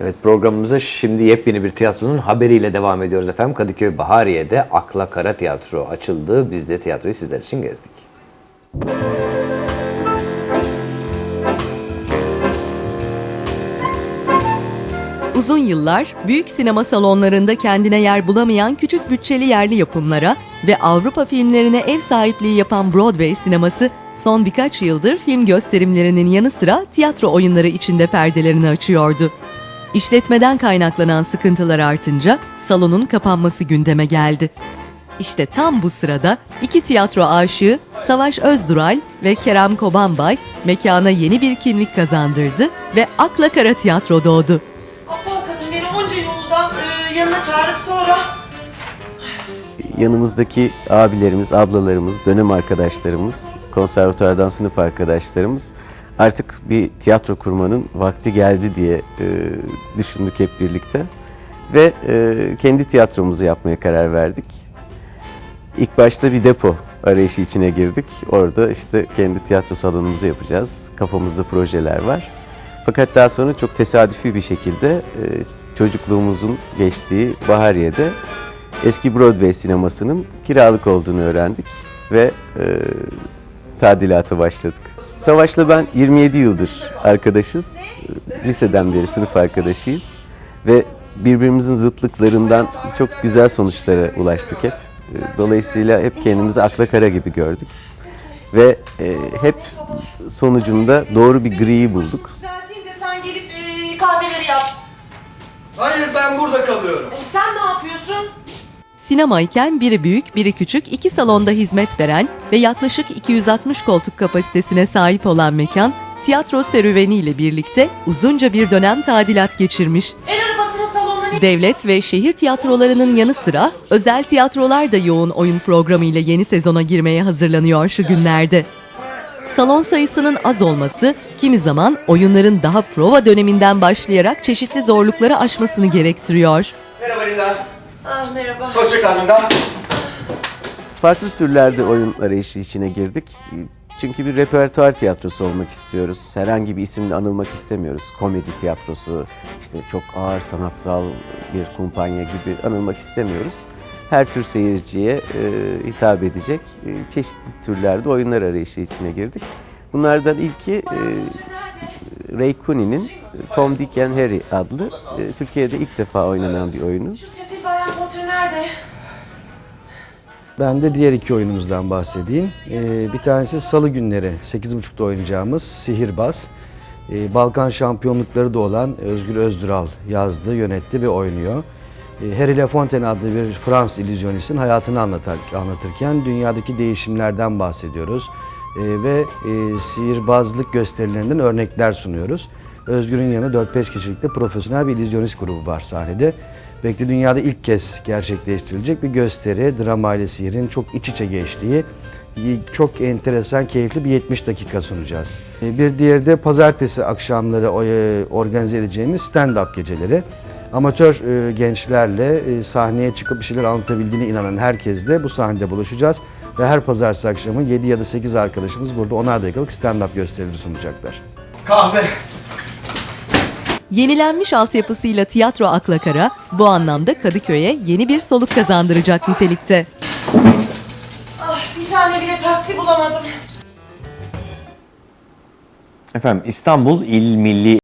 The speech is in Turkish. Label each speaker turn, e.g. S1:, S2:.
S1: Evet programımıza şimdi yepyeni bir tiyatronun haberiyle devam ediyoruz efendim. Kadıköy Bahariye'de Akla Kara Tiyatro açıldı. Biz de tiyatroyu sizler için gezdik.
S2: Uzun yıllar büyük sinema salonlarında kendine yer bulamayan küçük bütçeli yerli yapımlara ve Avrupa filmlerine ev sahipliği yapan Broadway sineması son birkaç yıldır film gösterimlerinin yanı sıra tiyatro oyunları içinde perdelerini açıyordu. İşletmeden kaynaklanan sıkıntılar artınca salonun kapanması gündeme geldi. İşte tam bu sırada iki tiyatro aşığı Savaş Özdural ve Kerem Kobanbay mekana yeni bir kimlik kazandırdı ve Akla Kara Tiyatro doğdu.
S3: Aptal kadın beni onca yoldan e, yanına çağırıp sonra...
S4: yanımızdaki abilerimiz, ablalarımız, dönem arkadaşlarımız, konservatuardan sınıf arkadaşlarımız artık bir tiyatro kurmanın vakti geldi diye e, düşündük hep birlikte. Ve e, kendi tiyatromuzu yapmaya karar verdik. İlk başta bir depo arayışı içine girdik. Orada işte kendi tiyatro salonumuzu yapacağız. Kafamızda projeler var. Fakat daha sonra çok tesadüfi bir şekilde e, çocukluğumuzun geçtiği Bahariye'de eski Broadway sinemasının kiralık olduğunu öğrendik ve e, tadilata başladık. Savaş'la ben 27 yıldır arkadaşız. Liseden beri sınıf arkadaşıyız ve birbirimizin zıtlıklarından çok güzel sonuçlara ulaştık hep. Dolayısıyla hep kendimizi akla kara gibi gördük ve e, hep sonucunda doğru bir griyi bulduk.
S3: Düzelteyim de sen gelip e, kahveleri yap.
S5: Hayır ben burada kalıyorum.
S3: E, sen ne yapıyorsun?
S2: Sinema iken biri büyük, biri küçük iki salonda hizmet veren ve yaklaşık 260 koltuk kapasitesine sahip olan mekan, tiyatro serüveniyle birlikte uzunca bir dönem tadilat geçirmiş. Devlet ve şehir tiyatrolarının yanı sıra özel tiyatrolar da yoğun oyun programı ile yeni sezona girmeye hazırlanıyor şu günlerde. Salon sayısının az olması kimi zaman oyunların daha prova döneminden başlayarak çeşitli zorlukları aşmasını gerektiriyor.
S5: Merhaba Linda.
S3: Ah merhaba.
S5: Hoşça kal Linda.
S4: Farklı türlerde oyun arayışı içine girdik. Çünkü bir repertuar tiyatrosu olmak istiyoruz. Herhangi bir isimle anılmak istemiyoruz. Komedi tiyatrosu, işte çok ağır sanatsal bir kumpanya gibi anılmak istemiyoruz. Her tür seyirciye e, hitap edecek e, çeşitli türlerde oyunlar arayışı içine girdik. Bunlardan ilki e, Ray Cooney'nin Tom, Dick and Harry adlı e, Türkiye'de ilk defa oynanan bir oyunu.
S3: Nerede?
S6: Ben de diğer iki oyunumuzdan bahsedeyim. Ee, bir tanesi salı günleri 8.30'da oynayacağımız Sihirbaz. Ee, Balkan şampiyonlukları da olan Özgür Özdural yazdı, yönetti ve oynuyor. Ee, Harry Lafontaine adlı bir Fransız illüzyonistin hayatını anlatar, anlatırken dünyadaki değişimlerden bahsediyoruz. Ee, ve e, sihirbazlık gösterilerinden örnekler sunuyoruz. Özgür'ün yanında 4-5 kişilik de profesyonel bir illüzyonist grubu var sahnede. Belki dünyada ilk kez gerçekleştirilecek bir gösteri, drama ile sihirin çok iç içe geçtiği, çok enteresan, keyifli bir 70 dakika sunacağız. Bir diğeri de pazartesi akşamları e, organize edeceğimiz stand-up geceleri. Amatör e, gençlerle e, sahneye çıkıp bir şeyler anlatabildiğine inanan herkesle bu sahnede buluşacağız. Ve her pazartesi akşamı 7 ya da 8 arkadaşımız burada 10'ar dakikalık stand-up gösterileri sunacaklar.
S5: Kahve.
S2: Yenilenmiş altyapısıyla tiyatro akla kara bu anlamda Kadıköy'e yeni bir soluk kazandıracak nitelikte.
S3: Ah bir tane bile taksi bulamadım.
S1: Efendim İstanbul İl Milli